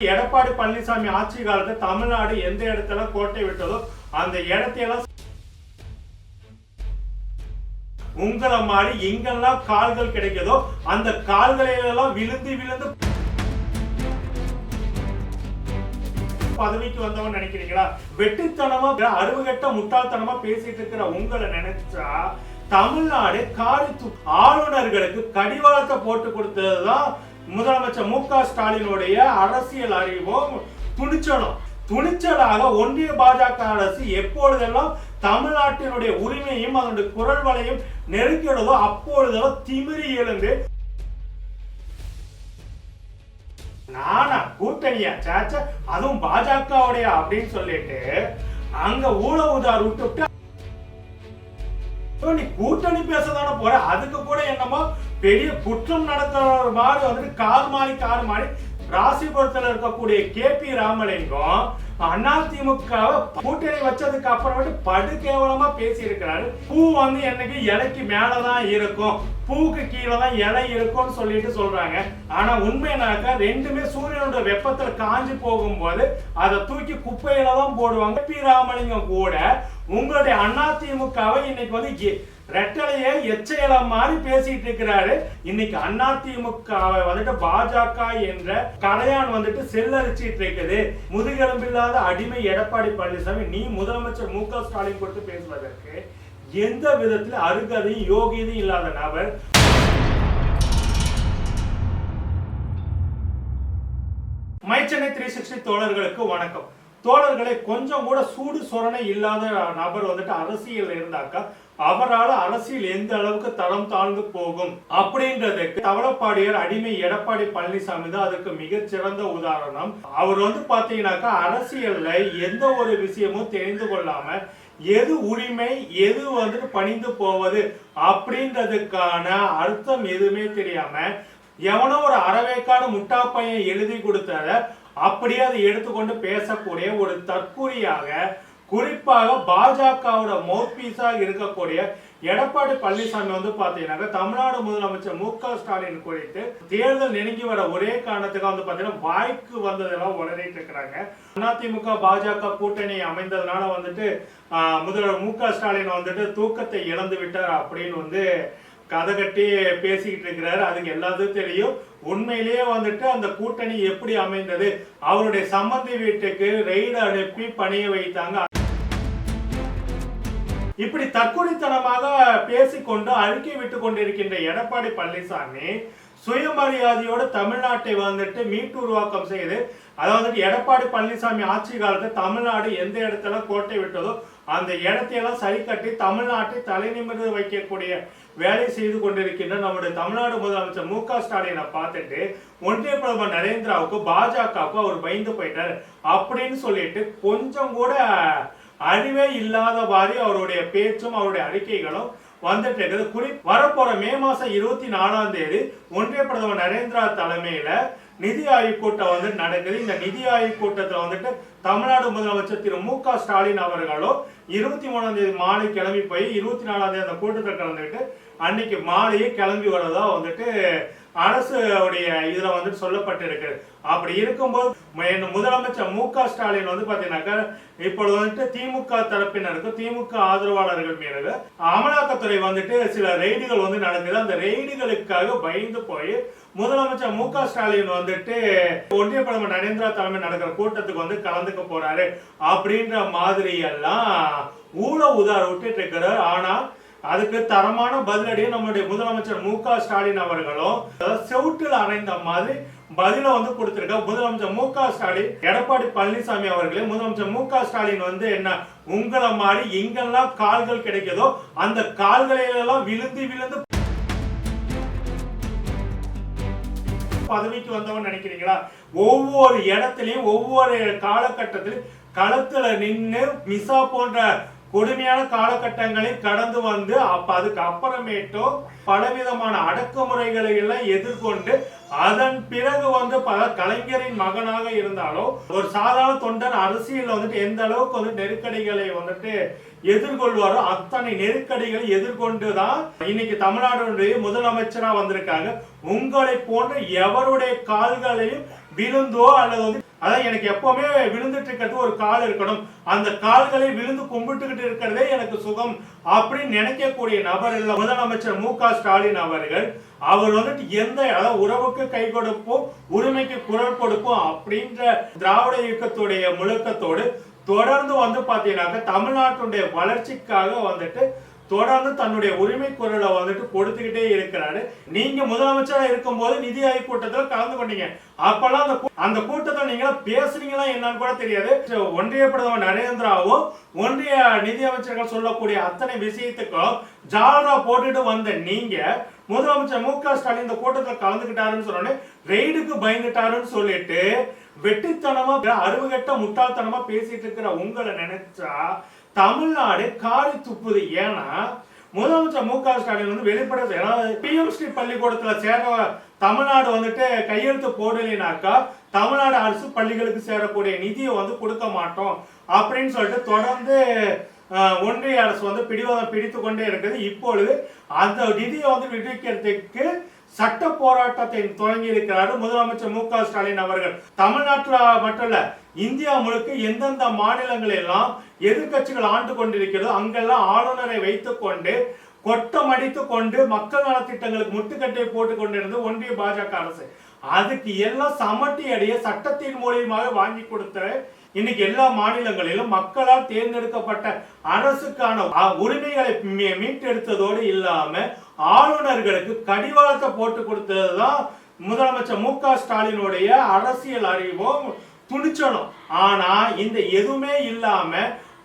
எடப்பாடி பழனிசாமி ஆட்சி காலத்துல தமிழ்நாடு எந்த இடத்துல கோட்டை விட்டதோ அந்த இடத்தையெல்லாம் உங்களை மாதிரி எங்கெல்லாம் கால்கள் கிடைக்குதோ அந்த கால்களிலெல்லாம் விழுந்து விழுந்து பதவிக்கு வந்தவன் நினைக்கிறீங்களா? வெட்டித்தனமா அறுவகட்ட முட்டாள்தனமா பேசிட்டு இருக்கிற உங்களை நினைச்சா தமிழ்நாடு காரி ஆளுநர்களுக்கு கடிவாளத்தை போட்டு கொடுத்ததுதான் முதலமைச்சர் மு க ஸ்டாலினுடைய அரசியல் அறிவும் துணிச்சலும். துணிச்சலாக ஒன்றிய பாஜக அரசு எப்பொழுதெல்லாம் தமிழ்நாட்டினுடைய உரிமையும் அதனுடைய குரல் வலையும் நெருக்கிறதோ அப்பொழுதெல்லாம் திமிரி எழுந்து நானா கூட்டணியா சாச்ச? அதுவும் பாஜகவுடைய அப்படின்னு சொல்லிட்டு அங்க ஊழ உதார் விட்டு விட்டு நீ கூட்டணி பேசதானே போற? அதுக்கு கூட என்னமோ பெரிய குற்றம் நடத்துற மாதிரி வந்துட்டு கார் மாறி கார் மாறி ராசிபுரத்துல இருக்கக்கூடிய கே பி ராமலிங்கம் அதிமுக கூட்டணி வச்சதுக்கு அப்புறமேட்டு படு கேவலமா பேசி இருக்கிறாரு பூ வந்து என்னைக்கு இலைக்கு மேலதான் இருக்கும். பூவுக்கு கீழே தான் இலை இருக்கும்னு சொல்லிட்டு சொல்றாங்க. ஆனா உண்மைனாக்கா ரெண்டுமே சூரியனோட வெப்பத்துல காஞ்சு போகும்போது அதை தூக்கி குப்பையில தான் போடுவாங்க. பி. ராமலிங்கம் கூட உங்களுடைய அதிமுகவை இன்னைக்கு வந்து எ- ரெட்டலைய எச்சையில மாதிரி பேசிட்டு இருக்கிறாரு. இன்னைக்கு அதிமுகவை வந்துட்டு பாஜக என்ற கலையான் வந்துட்டு செல்லரிச்சிட்டு இருக்குது. முதுகெலும்பில்லாத அடிமை எடப்பாடி பழனிசாமி நீ முதலமைச்சர் மு க ஸ்டாலின் கொடுத்து பேசுவதற்கு எந்த விதத்தில் அருகதையும் யோகியதையும் இல்லாத நபர் மைச்சென்னை த்ரீ சிக்ஸ்டி தோழர்களுக்கு வணக்கம். தோழர்களை கொஞ்சம் கூட சூடு சொரணை இல்லாத நபர் வந்துட்டு அரசியல் இருந்தாக்கா அவரால் அரசியல் எந்த அளவுக்கு தரம் தாழ்ந்து போகும் அப்படின்றதுக்கு தவளப்பாடியார் அடிமை எடப்பாடி பழனிசாமி தான் அதுக்கு மிகச்சிறந்த உதாரணம். அவர் வந்து பாத்தீங்கன்னாக்கா அரசியல்ல எந்த ஒரு விஷயமும் தெரிந்து கொள்ளாம எது உரிமை எது வந்துட்டு பணிந்து போவது அப்படின்றதுக்கான அர்த்தம் எதுவுமே தெரியாம எவனோ ஒரு அறவேக்கான முட்டா பையன் எழுதி கொடுத்தத அப்படியே அதை எடுத்துக்கொண்டு பேசக்கூடிய ஒரு தற்கூரியாக குறிப்பாக பாஜகவோட மௌத்பீஸாக இருக்கக்கூடிய எடப்பாடி பழனிசாமி வந்து பாத்தீங்கன்னா தமிழ்நாடு முதலமைச்சர் மு க ஸ்டாலின் குறித்து தேர்தல் நெருங்கி வர ஒரே காரணத்துக்காக வந்து பாத்தீங்கன்னா வாய்க்கு வந்ததெல்லாம் உளறிட்டு இருக்கிறாங்க. அதிமுக பாஜக கூட்டணி அமைந்ததுனால வந்துட்டு முதல்வர் மு க ஸ்டாலின் வந்துட்டு தூக்கத்தை இழந்து விட்டார் அப்படின்னு வந்து கதை கட்டி பேசிக்கிட்டு இருக்கிறாரு. அதுக்கு எல்லாத்தையும் தெரியும். உண்மையிலேயே வந்துட்டு அந்த கூட்டணி எப்படி அமைந்தது? அவருடைய சம்பந்தி வீட்டுக்கு ரெய்டு அனுப்பி பணிய வைத்தாங்க. இப்படி தற்கொலைத்தனமாக பேசிக்கொண்டு அழுக்கி விட்டு கொண்டிருக்கின்ற எடப்பாடி பழனிசாமி சுயமரியாதையோடு தமிழ்நாட்டை வந்துட்டு மீட்டு உருவாக்கம் செய்து அதாவது எடப்பாடி பழனிசாமி ஆட்சி காலத்தில் தமிழ்நாடு எந்த இடத்துல கோட்டை விட்டதோ அந்த இடத்தையெல்லாம் சரி கட்டி தமிழ்நாட்டை தலைநிமிர்ந்து வைக்கக்கூடிய வேலை செய்து கொண்டிருக்கின்ற நம்முடைய தமிழ்நாடு முதலமைச்சர் மு க ஸ்டாலினை பார்த்துட்டு ஒன்றிய பிரதமர் நரேந்திராவுக்கு பாஜகவுக்கு அவர் பயந்து போயிட்டார். அப்படின்னு சொல்லிட்டு கொஞ்சம் கூட அறிவே இல்லாத மாதிரி அவருடைய பேச்சும் அவருடைய அறிக்கைகளும் வந்துட்டு இருக்குது. குறி வரப்போற மே மாசம் இருபத்தி நாலாம் தேதி ஒன்றிய பிரதமர் நரேந்திரா தலைமையில நிதி ஆய்வு கூட்டம் வந்து நடக்குது. இந்த நிதி ஆய்வு கூட்டத்தில் வந்துட்டு தமிழ்நாடு முதலமைச்சர் திரு மு க ஸ்டாலின் அவர்களும் இருபத்தி மூணாம் தேதி மாலை கிளம்பி போய் இருபத்தி நாலாம் தேதி அந்த கூட்டத்தில் கலந்துக்கிட்டு அன்னைக்கு மாலையே கிளம்பி வரதா வந்துட்டு அரசு உடைய இதுல வந்துட்டு சொல்லப்பட்டிருக்கு. அப்படி இருக்கும்போது என் முதலமைச்சர் மு க. ஸ்டாலின் வந்து பாத்தீங்கன்னாக்கா இப்பொழுது வந்துட்டு திமுக தரப்பினருக்கு திமுக ஆதரவாளர்கள் மீது அமலாக்கத்துறை வந்துட்டு சில ரெய்டுகள் வந்து நடக்குது. அந்த ரெய்டுகளுக்காக பயந்து போய் முதலமைச்சர் மு க. ஸ்டாலின் வந்துட்டு ஒன்றிய பிரதமர் நரேந்திரா தலைமை நடக்கிற கூட்டத்துக்கு வந்து கலந்துக்க போறாரு. அப்படின்ற மாதிரி எல்லாம் ஊழ உதார விட்டுட்டு இருக்கிறார். ஆனா அதுக்கு தரமான பதிலடியை நம்முடைய முதலமைச்சர் மு க. ஸ்டாலின் அவர்களும் செவுட்டில் அறைந்த மாதிரி பதில வந்து கொடுத்திருக்க முதலமைச்சர் மு க ஸ்டாலின் எடப்பாடி பழனிசாமி அவர்களே முதலமைச்சர் மு க ஸ்டாலின் வந்து என்ன உங்களை மாதிரி எங்கெல்லாம் கால்கள் கிடைக்குதோ அந்த கால்களிலெல்லாம் விழுந்து விழுந்து பதவிக்கு வந்தவன் நினைக்கிறீங்களா? ஒவ்வொரு இடத்துலயும் ஒவ்வொரு காலகட்டத்திலும் களத்துல நின்னு மிசா போன்ற கொடுமையான காலகட்டங்களை கடந்து வந்து அப்ப அதுக்கு அப்புறமேட்டும் பலவிதமான அடக்குமுறைகளை எல்லாம் எதிர்கொண்டு அதன் பிறகு வந்து பல கலைஞரின் மகனாக இருந்தாலும் ஒரு சாதாரண தொண்டன் அரசியல் வந்துட்டு எந்த அளவுக்கு வந்து நெருக்கடிகளை வந்துட்டு எதிர்கொள்வாரோ அத்தனை நெருக்கடிகளை எதிர்கொண்டு தான் இன்னைக்கு தமிழ்நாடுடைய முதலமைச்சரா வந்திருக்காங்க. உங்களை போன்ற எவருடைய கால்களையும் விழுந்தோ அல்லது வந்து அதான் எனக்கு எப்பவுமே விழுந்துட்டு இருக்கிறது ஒரு கால் இருக்கணும். அந்த கால்களை விழுந்து கும்பிட்டுக்கிட்டு இருக்கிறதே எனக்கு சுகம் அப்படின்னு நினைக்கக்கூடிய நபர் இல்ல முதலமைச்சர் மு க ஸ்டாலின் அவர்கள் அவர் வந்துட்டு எந்த அதாவது உறவுக்கு கை கொடுப்போம் உரிமைக்கு குரல் கொடுப்போம் அப்படின்ற திராவிட இயக்கத்துடைய முழக்கத்தோடு தொடர்ந்து வந்து பாத்தீங்கன்னாக்க தமிழ்நாட்டுடைய வளர்ச்சிக்காக வந்துட்டு தொடர்ந்து தன்னுடைய உரிமை குரலை வந்துட்டு கொடுத்துக்கிட்டே இருக்கிறாரு. நீங்க முதலமைச்சரா இருக்கும் போது நிதி ஆய்வு கூட்டத்தில் கலந்து கொண்டீங்க. அப்பெல்லாம் அந்த அந்த கூட்டத்தில் நீங்க பேசுறீங்களா என்னன்னு கூட தெரியாது. ஒன்றிய பிரதமர் நரேந்திராவும் ஒன்றிய நிதி அமைச்சர்கள் சொல்லக்கூடிய அத்தனை விஷயத்துக்கும் ஜாலரா போட்டுட்டு வந்த நீங்க முதலமைச்சர் மு க ஸ்டாலின் இந்த கூட்டத்தில் கலந்துக்கிட்டாருன்னு சொன்னோடனே ரெய்டுக்கு பயந்துட்டாருன்னு சொல்லிட்டு வெட்டித்தனமா அருவகட்ட முட்டாள்தனமா பேசிட்டு இருக்கிற உங்களை நினைச்சா தமிழ்நாடு காரி துப்புது. ஏன்னா முதலமைச்சர் மு க ஸ்டாலின் வந்து வெளிப்பட பிஎம் பிஎம்சி பள்ளிக்கூடத்துல சேர தமிழ்நாடு வந்துட்டு கையெழுத்து போடலைனாக்கா தமிழ்நாடு அரசு பள்ளிகளுக்கு சேரக்கூடிய நிதியை வந்து கொடுக்க மாட்டோம் அப்படின்னு சொல்லிட்டு தொடர்ந்து ஒன்றிய அரசு வந்து பிடிவாதம் பிடித்து கொண்டே இருக்குது. இப்பொழுது அந்த நிதியை வந்து விடுவிக்கிறதுக்கு சட்ட போராட்டத்தை தொடங்கி இருக்கிறார் முதலமைச்சர் மு க ஸ்டாலின் அவர்கள். தமிழ்நாட்டில் மட்டும் இல்ல இந்தியா முழுக்க எந்தெந்த மாநிலங்களெல்லாம் எல்லாம் எதிர்க்கட்சிகள் ஆண்டு கொண்டிருக்கிறதோ அங்கெல்லாம் ஆளுநரை வைத்துக்கொண்டு கொட்டம் அடித்து கொண்டு மக்கள் நலத்திட்டங்களுக்கு முட்டுக்கட்டை போட்டு கொண்டிருந்த ஒன்றிய பாஜக அரசு. அதுக்கு எல்லாம் சமட்டி அடைய சட்டத்தின் மூலியமாக வாங்கி கொடுத்த இன்னைக்கு எல்லா மாநிலங்களிலும் மக்களால் தேர்ந்தெடுக்கப்பட்ட அரசுக்கான உரிமைகளை மீ- மீட்டெடுத்ததோடு இல்லாம ஆளுநர்களுக்கு கடிவாளத்தை போட்டு கொடுத்ததுதான் முதலமைச்சர் மு க ஸ்டாலினுடைய அரசியல் அறிவும் துணிச்சலும். ஆனா இந்த எதுவுமே இல்லாம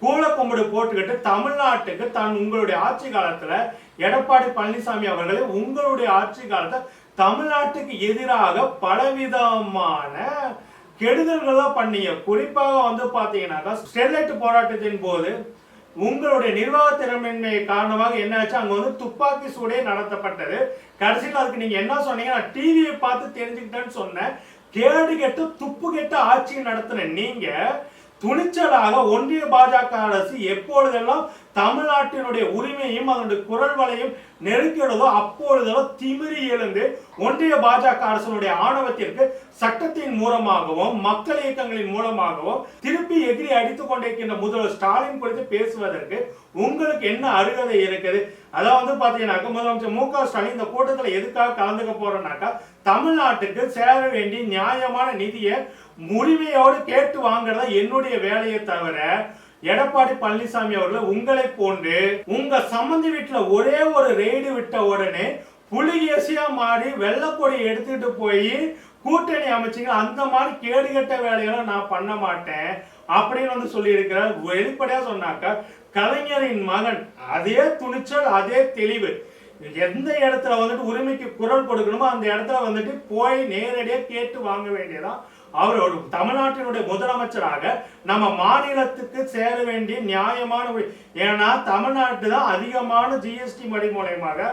கூலக்கும்பிடு போட்டுக்கிட்டு தமிழ்நாட்டுக்கு தான் உங்களுடைய ஆட்சி காலத்துல எடப்பாடி பழனிசாமி அவர்களே உங்களுடைய ஆட்சி காலத்தை தமிழ்நாட்டுக்கு எதிராக பலவிதமான கெடுதல்களை பண்ணீங்க குறிப்பாக வந்து பாத்தீங்கன்னாக்கா ஸ்டெர்லைட் போராட்டத்தின் போது உங்களுடைய நிர்வாக திறமின்மை காரணமாக என்ன ஆச்சு அங்க வந்து துப்பாக்கி சூடே நடத்தப்பட்டது. கடைசியில் அதுக்கு நீங்க என்ன சொன்னீங்க நான் டிவியை பார்த்து தெரிஞ்சுக்கிட்டேன்னு சொன்னேன். கேடு கெட்டு துப்பு கெட்டு ஆட்சி நடத்தின நீங்க துணிச்சலாக ஒன்றிய பாஜக அரசு எப்பொழுதெல்லாம் தமிழ்நாட்டினுடைய உரிமையும் அதனுடைய குரல் வலையும் நெருக்கிறதோ அப்பொழுதெல்லாம் திமிரி எழுந்து ஒன்றிய பாஜக அரசனுடைய ஆணவத்திற்கு சட்டத்தின் மூலமாகவும் மக்கள் இயக்கங்களின் மூலமாகவும் திருப்பி எதிரி அடித்துக் கொண்டிருக்கின்ற முதல்வர் ஸ்டாலின் குறித்து பேசுவதற்கு உங்களுக்கு என்ன அருகதை இருக்குது அதாவது வந்து பாத்தீங்கன்னாக்கா முதலமைச்சர் மு க ஸ்டாலின் இந்த கூட்டத்தில் எதுக்காக கலந்துக்க போறோம்னாக்கா தமிழ்நாட்டுக்கு சேர வேண்டிய நியாயமான நிதியை உரிமையோடு கேட்டு வாங்குறதா என்னுடைய வேலையை தவிர எடப்பாடி பழனிசாமி அவர்கள் உங்களை போன்று உங்க சம்மந்தி வீட்டுல ஒரே ஒரு ரெய்டு விட்ட உடனே புலிகேசியா மாறி வெள்ளக்கொடி எடுத்துட்டு போய் கூட்டணி அமைச்சிங்க அந்த மாதிரி கேடுகட்ட வேலையெல்லாம் நான் பண்ண மாட்டேன் அப்படின்னு வந்து சொல்லியிருக்கிறார். வெளிப்படையா சொன்னாக்கா கலைஞரின் மகன். அதே துணிச்சல் அதே தெளிவு. எந்த இடத்துல வந்துட்டு உரிமைக்கு குரல் கொடுக்கணுமோ அந்த இடத்துல வந்துட்டு போய் நேரடியாக கேட்டு வாங்க வேண்டியதான் அவர் தமிழ்நாட்டினுடைய முதலமைச்சராக நம்ம மாநிலத்துக்கு சேர வேண்டிய நியாயமான ஏன்னா தமிழ்நாட்டு தான் அதிகமான ஜிஎஸ்டி மடி மூலயமாக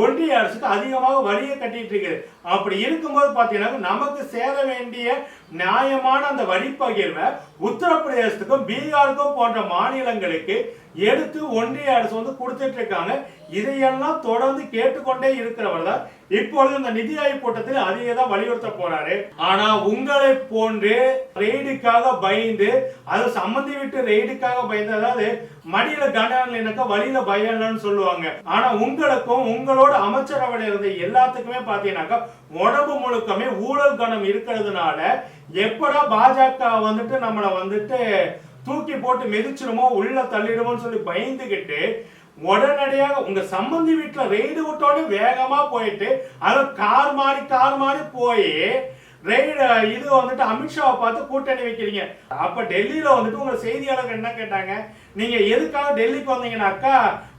ஒன்றிய அரசுக்கு அதிகமாக வரியை கட்டிட்டு இருக்குது. அப்படி இருக்கும்போது பார்த்தீங்கன்னா நமக்கு சேர வேண்டிய நியாயமான அந்த வரி பகிர்வை உத்தரப்பிரதேசத்துக்கும் பீகாருக்கும் போன்ற மாநிலங்களுக்கு எடுத்து ஒன்றிய அரசு வந்து கொடுத்துட்டு இருக்காங்க. இதையெல்லாம் தொடர்ந்து கேட்டுக்கொண்டே இருக்கிறவர் தான் இப்பொழுது இந்த நிதி ஆய்வு கூட்டத்தில் அதிக தான் வலியுறுத்த போறாரு. ஆனா உங்களை போன்று ரெய்டுக்காக பயந்து அது சம்மந்தி விட்டு ரெய்டுக்காக பயந்து அதாவது மடியில கனக்க வழியில பயம் இல்லைன்னு சொல்லுவாங்க. ஆனா உங்களுக்கும் உங்களும் அவரோட அமைச்சரவையில் இருந்த எல்லாத்துக்குமே பாத்தீங்கன்னாக்கா உடம்பு முழுக்கமே ஊழல் கணம் இருக்கிறதுனால எப்படா பாஜக வந்துட்டு நம்மளை வந்துட்டு தூக்கி போட்டு மிதிச்சிருமோ உள்ள தள்ளிடுமோன்னு சொல்லி பயந்துகிட்டு உடனடியாக உங்க சம்பந்தி வீட்டுல ரெய்டு விட்டோடனே வேகமா போயிட்டு அது கார் மாறி கார் மாறி போய் ரெய்டு இது வந்துட்டு அமித்ஷாவை பார்த்து கூட்டணி வைக்கிறீங்க. அப்ப டெல்லியில வந்துட்டு உங்க செய்தியாளர்கள் என்ன கேட்டாங்க? நீங்க எதுக்காக டெல்லிக்கு வந்தீங்கன்னாக்கா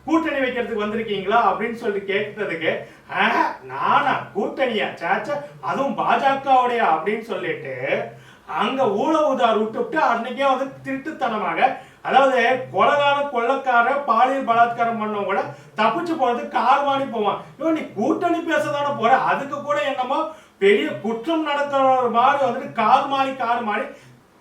கூட்டணி வைக்கிறதுக்கு வந்திருக்கீங்களா அப்படின்னு சொல்லி கேட்டதுக்கு "ஆஹ், நானா கூட்டணியா சாச்சா அதுவும் பாஜகவுடைய அப்படின்னு சொல்லிட்டு அங்க ஊழ உதார் விட்டுவிட்டு அன்னைக்கே வந்து திருட்டுத்தனமாக அதாவது கொலகார கொள்ளக்கார பாலியல் பலாத்காரம் பண்ணவங்க கூட தப்பிச்சு போறது கார் வாங்கி போவான். இவன் நீ கூட்டணி பேசதானே போற? அதுக்கு கூட என்னமோ பெரிய குற்றம் நடக்கிற மாதிரி வந்துட்டு கார் மாறி கார் மாறி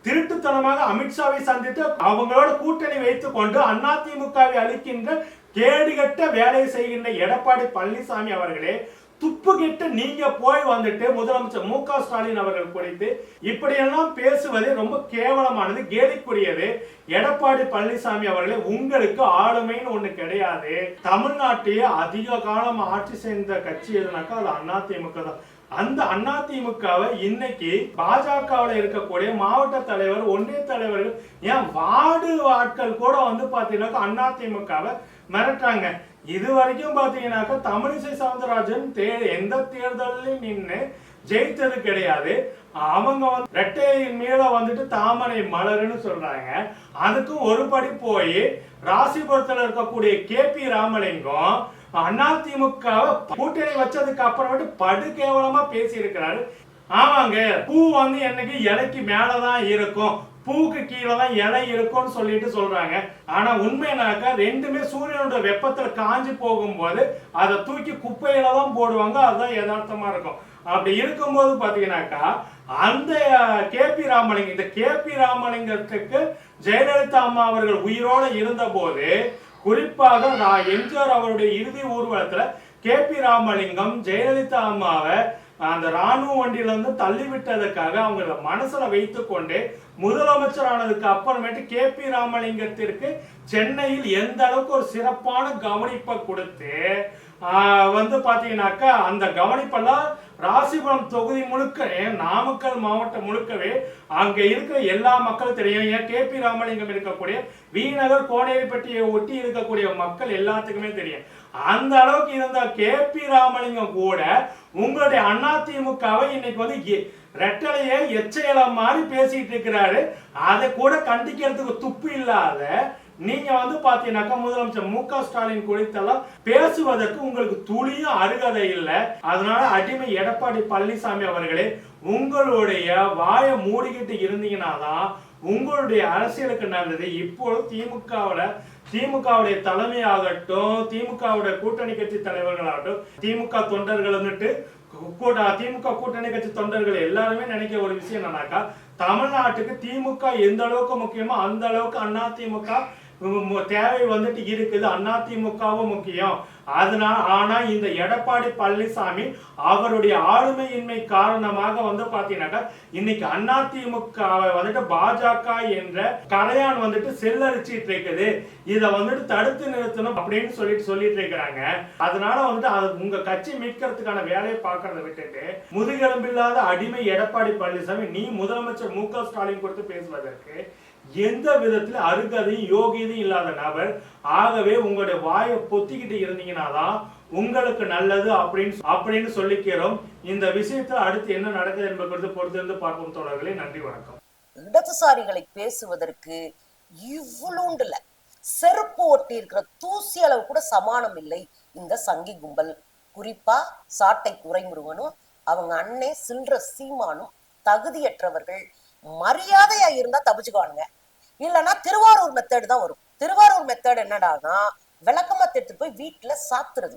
திருட்டுத்தனமாக அமித்ஷாவை சந்தித்து அவங்களோட கூட்டணி வைத்துக் கொண்டு அதிமுகவை அளிக்கின்ற கேடுகட்ட வேலை செய்கின்ற எடப்பாடி பழனிசாமி அவர்களே துப்பு கிட்ட நீங்க போய் வந்துட்டு முதலமைச்சர் மு க ஸ்டாலின் அவர்கள் குறித்து இப்படியெல்லாம் பேசுவது ரொம்ப கேவலமானது கேலிக்குரியது. எடப்பாடி பழனிசாமி அவர்களே உங்களுக்கு ஆளுமைன்னு ஒண்ணு கிடையாது. தமிழ்நாட்டையே அதிக காலம் ஆட்சி செய்த கட்சி எதுனாக்கா அது அதிமுக தான். அந்த அதிமுகவை இன்னைக்கு பாஜகவில் இருக்கக்கூடிய மாவட்ட தலைவர் ஒன்றிய தலைவர்கள் ஏன் வார்டு ஆட்கள் கூட வந்து பாத்தீங்கன்னாக்கா அதிமுகவை மிரட்டாங்க இது வரைக்கும் பாத்தீங்கன்னாக்கா தமிழிசை சவுந்தரராஜன் தே எந்த தேர்தலையும் நின்று ஜெயித்தது கிடையாது. அவங்க வந்து ரெட்டையின் மேல வந்துட்டு தாமரை மலர்னு சொல்றாங்க. அதுக்கும் ஒரு படி போய் ராசிபுரத்துல இருக்கக்கூடிய கே பி ராமலிங்கம் அதிமுக கூட்டணி வச்சதுக்கு அப்புறமேட்டு படு கேவலமா பேசி இருக்கிறாரு ஆமாங்க பூ வந்து என்னைக்கு இலைக்கு மேலதான் இருக்கும். பூக்கு கீழே தான் இலை இருக்கும்னு சொல்லிட்டு சொல்றாங்க. ஆனா உண்மைனாக்கா ரெண்டுமே சூரியனோட வெப்பத்துல காஞ்சு போகும்போது அதை தூக்கி குப்பையில தான் போடுவாங்க. அதுதான் யதார்த்தமா இருக்கும். அப்படி இருக்கும்போது பாத்தீங்கன்னாக்கா அந்த கேபி ராமலிங்கம் இந்த கேபி ராமலிங்கத்துக்கு ஜெயலலிதா அம்மா அவர்கள் உயிரோட இருந்தபோது குறிப்பாக நான் எம்ஜிஆர் அவருடைய இறுதி ஊர்வலத்துல கேபி ராமலிங்கம் ஜெயலலிதா அம்மாவை அந்த ராணுவ வண்டியில இருந்து தள்ளி விட்டதுக்காக அவங்கள மனசுல வைத்துக்கொண்டு முதலமைச்சர் ஆனதுக்கு அப்புறமேட்டு கே பி ராமலிங்கத்திற்கு சென்னையில் எந்த அளவுக்கு ஒரு சிறப்பான கவனிப்பை கொடுத்து ஆஹ், வந்து பாத்தீங்கன்னாக்கா அந்த கவனிப்பெல்லாம் ராசிபுரம் தொகுதி முழுக்க நாமக்கல் மாவட்டம் முழுக்கவே அங்க இருக்கிற எல்லா மக்களும் தெரியும். ஏன் கே பி ராமலிங்கம் இருக்கக்கூடிய வீநகர் கோனேரிப்பட்டியை ஒட்டி இருக்கக்கூடிய மக்கள் எல்லாத்துக்குமே தெரியும். அந்த அளவுக்கு இருந்த கே பி ராமலிங்கம் கூட உங்களுடைய அதிமுகவை இன்னைக்கு வந்து எ- ரெட்டலைய எச்சையில மாதிரி பேசிட்டு இருக்கிறாரு. அதை கூட கண்டிக்கிறதுக்கு துப்பு இல்லாத நீங்க வந்து பாத்தீங்கன்னாக்கா முதலமைச்சர் மு க ஸ்டாலின் குறித்தெல்லாம் பேசுவதற்கு உங்களுக்கு துளியும் அருகதை இல்லை. அதனால அடிமை எடப்பாடி பழனிசாமி அவர்களே உங்களுடைய வாயை மூடிக்கிட்டு இருந்தீங்கன்னா தான் உங்களுடைய அரசியலுக்கு நல்லது. இப்போது திமுகவுல திமுகவுடைய தலைமையாகட்டும் திமுகவுடைய கூட்டணி கட்சி தலைவர்களாகட்டும் திமுக தொண்டர்கள் வந்துட்டு திமுக கூட்டணி கட்சி தொண்டர்கள் எல்லாருமே நினைக்கிற ஒரு விஷயம் என்னன்னாக்கா தமிழ்நாட்டுக்கு திமுக எந்த அளவுக்கு முக்கியமோ அந்த அளவுக்கு அண்ணா திமுக தேவை வந்துட்டு இருக்குது. அதிமுகவும் முக்கியம். அதனால் ஆனா இந்த எடப்பாடி பழனிசாமி அவருடைய ஆளுமையின்மை காரணமாக வந்து பாத்தீங்கன்னாக்கா இன்னைக்கு அதிமுக வந்துட்டு பாஜக என்ற கரையான் வந்துட்டு செல்லரிச்சிட்டு இருக்குது. இத வந்துட்டு தடுத்து நிறுத்தணும் அப்படின்னு சொல்லிட்டு சொல்லிட்டு இருக்கிறாங்க. அதனால வந்துட்டு அது உங்க கட்சி மீட்கிறதுக்கான வேலையை பார்க்கறத விட்டுட்டு முதுகெலும்பில்லாத அடிமை எடப்பாடி பழனிசாமி நீ முதலமைச்சர் மு க ஸ்டாலின் கொடுத்து பேசுவதற்கு எந்த விதத்துல அருகதையும் யோகியதையும் இல்லாத நபர் ஆகவே உங்களுடைய வாயை பொத்திக்கிட்டு இருந்தீங்கன்னா தான் உங்களுக்கு நல்லது அப்படின்னு அப்படின்னு சொல்லிக்கிறோம். இந்த விஷயத்துல அடுத்து என்ன நடக்குது என்பது குறித்து பொறுத்திருந்து பார்ப்போம் தொடர்களே நன்றி வணக்கம். இடதுசாரிகளை பேசுவதற்கு இவ்வளோண்டுல செருப்பு ஒட்டி இருக்கிற தூசி அளவு கூட சமானம் இல்லை இந்த சங்கி கும்பல். குறிப்பா சாட்டை துறைமுருகனும் அவங்க அண்ணே சில்ற சீமானும் தகுதியற்றவர்கள். மரியாதையா இருந்தா தப்பிச்சுக்குவானுங்க. இல்லைன்னா திருவாரூர் மெத்தேடு தான் வரும். திருவாரூர் மெத்தேடு என்னடானா விளக்கமா திட்டு போய் வீட்டுல சாத்துறது.